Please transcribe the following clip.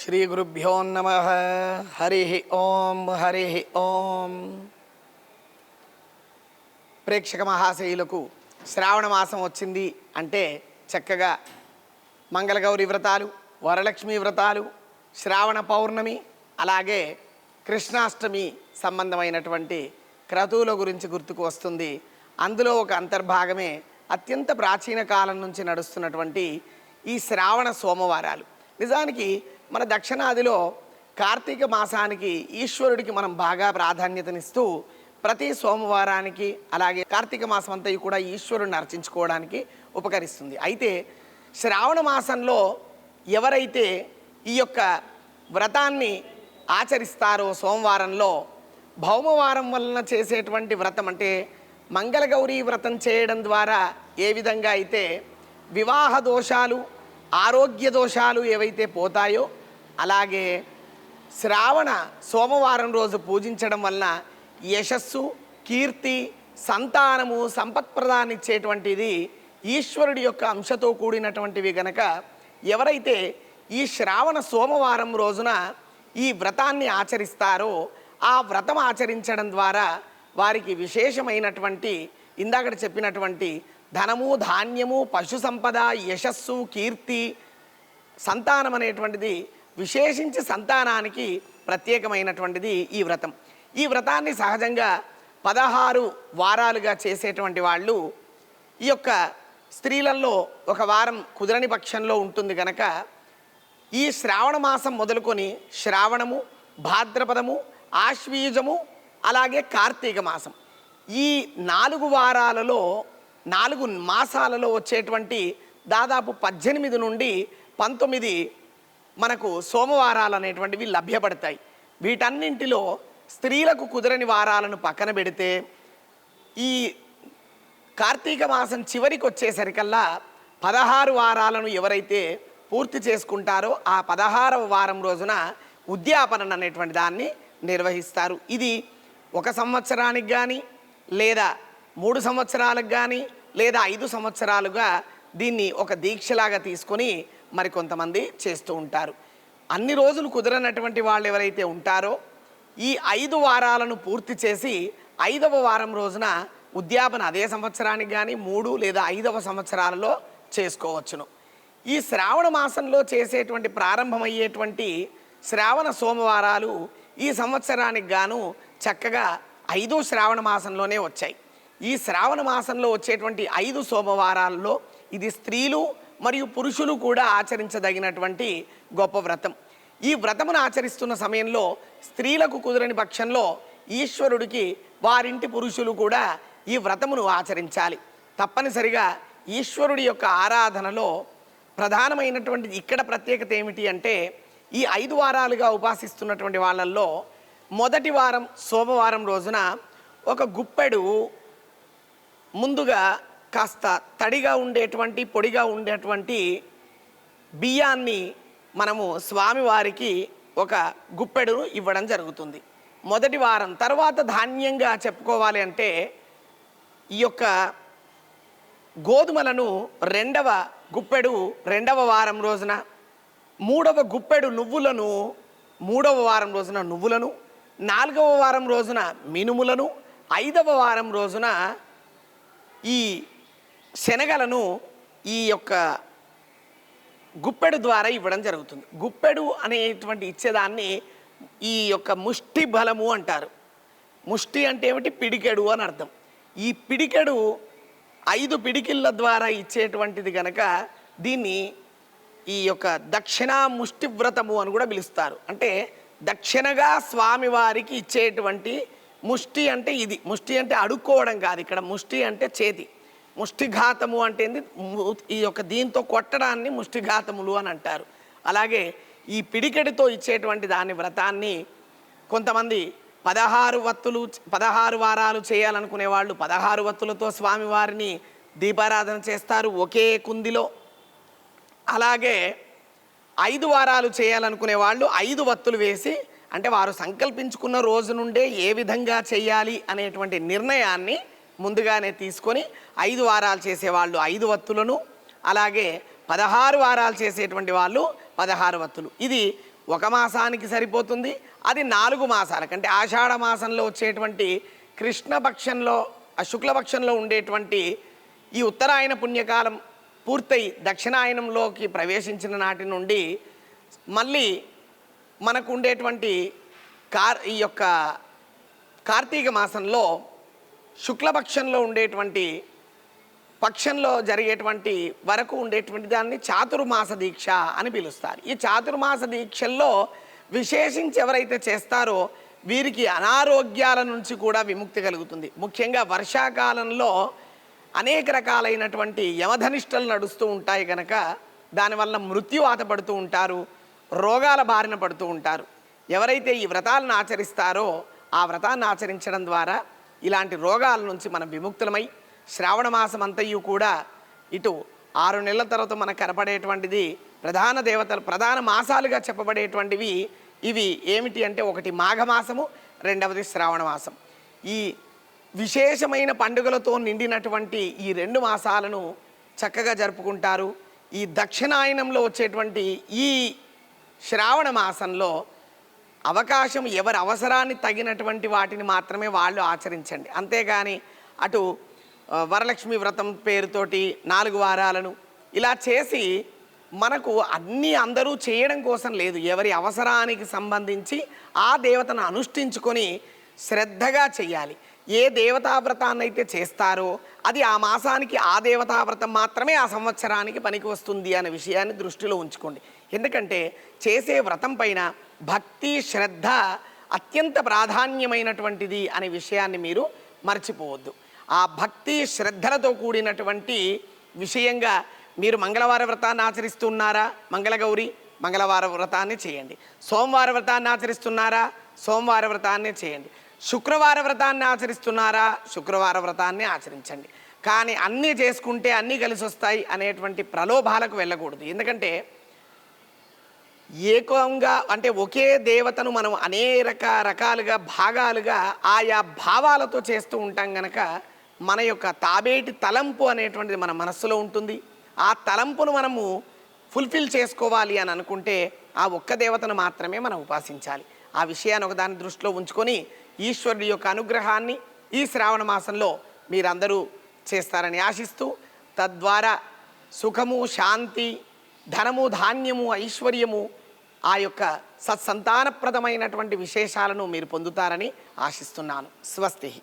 శ్రీ గురుభ్యో నమ. హరి ఓం హరి ఓం. ప్రేక్షక మహాశయులకు శ్రావణ మాసం వచ్చింది అంటే చక్కగా మంగళగౌరి వ్రతాలు వరలక్ష్మి వ్రతాలు శ్రావణ పౌర్ణమి అలాగే కృష్ణాష్టమి సంబంధమైనటువంటి క్రతువుల గురించి గుర్తుకు వస్తుంది. అందులో ఒక అంతర్భాగమే అత్యంత ప్రాచీన కాలం నుంచి నడుస్తున్నటువంటి ఈ శ్రావణ సోమవారాలు. నిజానికి మన దక్షిణాదిలో కార్తీక మాసానికి ఈశ్వరుడికి మనం బాగా ప్రాధాన్యతనిస్తూ ప్రతి సోమవారానికి అలాగే కార్తీక మాసం అంతా కూడా ఈశ్వరుడిని అర్చించుకోవడానికి ఉపకరిస్తుంది. అయితే శ్రావణ మాసంలో ఎవరైతే ఈ యొక్క వ్రతాన్ని ఆచరిస్తారో సోమవారంలో భౌమవారం వలన చేసేటువంటి వ్రతం అంటే మంగళగౌరీ వ్రతం చేయడం ద్వారా ఏ విధంగా అయితే వివాహ దోషాలు ఆరోగ్య దోషాలు ఏవైతే పోతాయో అలాగే శ్రావణ సోమవారం రోజు పూజించడం వలన యశస్సు కీర్తి సంతానము సంపత్ప్రదాన్ని ఇచ్చేటువంటిది ఈశ్వరుడి యొక్క అంశతో కూడినటువంటివి గనక ఎవరైతే ఈ శ్రావణ సోమవారం రోజున ఈ వ్రతాన్ని ఆచరిస్తారో ఆ వ్రతం ఆచరించడం ద్వారా వారికి విశేషమైనటువంటి ఇందాక చెప్పినటువంటి ధనము ధాన్యము పశు సంపద యశస్సు కీర్తి సంతానం అనేటువంటిది విశేషించి సంతానానికి ప్రత్యేకమైనటువంటిది ఈ వ్రతం. ఈ వ్రతాన్ని సహజంగా పదహారు వారాలుగా చేసేటువంటి వాళ్ళు ఈ యొక్క స్త్రీలలో ఒక వారం కుదరని పక్షంలో ఉంటుంది కనుక ఈ శ్రావణ మాసం మొదలుకొని శ్రావణము భాద్రపదము ఆశ్వీజము అలాగే కార్తీక మాసం. ఈ నాలుగు వారాలలో నాలుగు మాసాలలో వచ్చేటువంటి దాదాపు పద్దెనిమిది నుండి పంతొమ్మిది మనకు సోమవారాలు అనేటువంటివి లభ్యపడతాయి. వీటన్నింటిలో స్త్రీలకు కుదరని వారాలను పక్కన పెడితే ఈ కార్తీక మాసం చివరికి వచ్చేసరికల్లా పదహారు వారాలను ఎవరైతే పూర్తి చేసుకుంటారో ఆ పదహారవ వారం రోజున ఉద్యాపన అనేటువంటి దాన్ని నిర్వహిస్తారు. ఇది ఒక సంవత్సరానికి కానీ లేదా మూడు సంవత్సరాలకు కానీ లేదా ఐదు సంవత్సరాలుగా దీన్ని ఒక దీక్షలాగా తీసుకొని మరికొంతమంది చేస్తూ ఉంటారు. అన్ని రోజులు కుదరనటువంటి వాళ్ళు ఎవరైతే ఉంటారో ఈ ఐదు వారాలను పూర్తి చేసి ఐదవ వారం రోజున ఉద్యాపన అదే సంవత్సరానికి కానీ మూడు లేదా ఐదవ సంవత్సరాలలో చేసుకోవచ్చును. ఈ శ్రావణ మాసంలో చేసేటువంటి ప్రారంభమయ్యేటువంటి శ్రావణ సోమవారాలు ఈ సంవత్సరానికి గాను చక్కగా ఐదు శ్రావణ మాసంలోనే వచ్చాయి. ఈ శ్రావణ మాసంలో వచ్చేటువంటి ఐదు సోమవారాల్లో ఇది స్త్రీలు మరియు పురుషులు కూడా ఆచరించదగినటువంటి గొప్ప వ్రతం. ఈ వ్రతమును ఆచరిస్తున్న సమయంలో స్త్రీలకు కుదరని పక్షంలో ఈశ్వరుడికి వారింటి పురుషులు కూడా ఈ వ్రతమును ఆచరించాలి. తప్పనిసరిగా ఈశ్వరుడి యొక్క ఆరాధనలో ప్రధానమైనటువంటి ఇక్కడ ప్రత్యేకత ఏమిటి అంటే ఈ ఐదు వారాలుగా ఉపాసిస్తున్నటువంటి వాళ్ళల్లో మొదటి వారం సోమవారం రోజున ఒక గుప్పెడు ముందుగా కాస్త తడిగా ఉండేటువంటి పొడిగా ఉండేటువంటి బియ్యాన్ని మనము స్వామివారికి ఒక గుప్పెడు ఇవ్వడం జరుగుతుంది. మొదటి వారం తర్వాత ధాన్యంగా చెప్పుకోవాలి అంటే ఈ యొక్క గోధుమలను రెండవ గుప్పెడు రెండవ వారం రోజున మూడవ గుప్పెడు నువ్వులను మూడవ వారం రోజున నువ్వులను నాలుగవ వారం రోజున మినుములను ఐదవ వారం రోజున ఈ శనగలను ఈ యొక్క గుప్పెడు ద్వారా ఇవ్వడం జరుగుతుంది. గుప్పెడు అనేటువంటి ఇచ్చేదాన్ని ఈ యొక్క ముష్టి బలము అంటారు. ముష్టి అంటే ఏమిటి? పిడికెడు అని అర్థం. ఈ పిడికెడు ఐదు పిడికిళ్ళ ద్వారా ఇచ్చేటువంటిది కనుక దీన్ని ఈ యొక్క దక్షిణ ముష్టి వ్రతము అని కూడా పిలుస్తారు. అంటే దక్షిణగా స్వామివారికి ఇచ్చేటువంటి ముష్టి అంటే ఇది. ముష్టి అంటే అడుక్కోవడం కాదు. ఇక్కడ ముష్టి అంటే చేతి. ముష్టిఘాతము అంటే ఈ యొక్క దీంతో కొట్టడాన్ని ముష్టిఘాతములు అని అంటారు. అలాగే ఈ పిడికెడితో ఇచ్చేటువంటి దాని వ్రతాన్ని కొంతమంది పదహారు వత్తులు పదహారు వారాలు చేయాలనుకునే వాళ్ళు పదహారు వత్తులతో స్వామివారిని దీపారాధన చేస్తారు ఒకే కుందిలో. అలాగే ఐదు వారాలు చేయాలనుకునే వాళ్ళు ఐదు వత్తులు వేసి అంటే వారు సంకల్పించుకున్న రోజు నుండే ఏ విధంగా చేయాలి అనేటువంటి నిర్ణయాన్ని ముందుగానే తీసుకొని ఐదు వారాలు చేసేవాళ్ళు ఐదు వత్తులను అలాగే పదహారు వారాలు చేసేటువంటి వాళ్ళు పదహారు వత్తులు. ఇది ఒక మాసానికి సరిపోతుంది అది నాలుగు మాసాలకు. అంటే ఆషాఢ మాసంలో వచ్చేటువంటి కృష్ణపక్షంలో శుక్లపక్షంలో ఉండేటువంటి ఈ ఉత్తరాయణ పుణ్యకాలం పూర్తయి దక్షిణాయనంలోకి ప్రవేశించిన నాటి నుండి మళ్ళీ మనకు ఉండేటువంటి కార్ ఈ యొక్క కార్తీక మాసంలో శుక్లపక్షంలో ఉండేటువంటి పక్షంలో జరిగేటువంటి వరకు ఉండేటువంటి దాన్ని చాతుర్మాస దీక్ష అని పిలుస్తారు. ఈ చాతుర్మాస దీక్షల్లో విశేషించి ఎవరైతే చేస్తారో వీరికి అనారోగ్యాల నుంచి కూడా విముక్తి కలుగుతుంది. ముఖ్యంగా వర్షాకాలంలో అనేక రకాలైనటువంటి యమధనిష్టలు నడుస్తూ ఉంటాయి కనుక దానివల్ల మృత్యువాత పడుతూ ఉంటారు రోగాల బారిన పడుతూ ఉంటారు. ఎవరైతే ఈ వ్రతాలను ఆచరిస్తారో ఆ వ్రతాన్ని ఆచరించడం ద్వారా ఇలాంటి రోగాల నుంచి మనం విముక్తులమై శ్రావణ మాసం అంతయు కూడా ఇటు ఆరు నెలల తర్వాత మనకు కనపడేటువంటిది ప్రధాన దేవతలు ప్రధాన మాసాలుగా చెప్పబడేటువంటివి ఇవి ఏమిటి అంటే ఒకటి మాఘమాసము రెండవది శ్రావణ మాసం. ఈ విశేషమైన పండుగలతో నిండినటువంటి ఈ రెండు మాసాలను చక్కగా జరుపుకుంటారు. ఈ దక్షిణాయనంలో వచ్చేటువంటి ఈ శ్రావణ మాసంలో అవకాశం ఎవరి అవసరాన్ని తగినటువంటి వాటిని మాత్రమే వాళ్ళు ఆచరించండి. అంతేగాని అటు వరలక్ష్మి వ్రతం పేరుతోటి నాలుగు వారాలను ఇలా చేసి మనకు అన్నీ అందరూ చేయడం కోసం లేదు. ఎవరి అవసరానికి సంబంధించి ఆ దేవతను అనుష్ఠించుకొని శ్రద్ధగా చేయాలి. ఏ దేవతావ్రతాన్ని అయితే చేస్తారో అది ఆ మాసానికి ఆ దేవతావ్రతం మాత్రమే ఆ సంవత్సరానికి పనికి వస్తుంది అనే విషయాన్ని దృష్టిలో ఉంచుకోండి. ఎందుకంటే చేసే వ్రతం పైన భక్తి శ్రద్ధ అత్యంత ప్రాధాన్యమైనటువంటిది అనే విషయాన్ని మీరు మర్చిపోవద్దు. ఆ భక్తి శ్రద్ధలతో కూడినటువంటి విషయంగా మీరు మంగళవార వ్రతాన్ని ఆచరిస్తున్నారా? మంగళగౌరి మంగళవార వ్రతాన్ని చేయండి. సోమవార వ్రతాన్ని ఆచరిస్తున్నారా? సోమవార వ్రతాన్ని చేయండి. శుక్రవార వ్రతాన్ని ఆచరిస్తున్నారా? శుక్రవార వ్రతాన్ని ఆచరించండి. కానీ అన్నీ చేసుకుంటే అన్నీ కలిసి వస్తాయి అనేటువంటి ప్రలోభాలకు వెళ్ళకూడదు. ఎందుకంటే ఏకంగా అంటే ఒకే దేవతను మనం అనేక రకాలుగా భాగాలుగా ఆయా భావాలతో చేస్తూ ఉంటాం గనక మన యొక్క తాబేటి తలంపు అనేటువంటిది మన మనస్సులో ఉంటుంది. ఆ తలంపును మనము ఫుల్ఫిల్ చేసుకోవాలి అని అనుకుంటే ఆ ఒక్క దేవతను మాత్రమే మనం ఉపాసించాలి. ఆ విషయాన్ని ఒకదాని దృష్టిలో ఉంచుకొని ఈశ్వరుడి యొక్క అనుగ్రహాన్ని ఈ శ్రావణ మాసంలో మీరందరూ చేస్తారని ఆశిస్తూ తద్వారా సుఖము శాంతి ధనము ధాన్యము ఐశ్వర్యము ఆ యొక్క సత్సంతానప్రదమైనటువంటి విశేషాలను మీరు పొందుతారని ఆశిస్తున్నాను. స్వస్తి.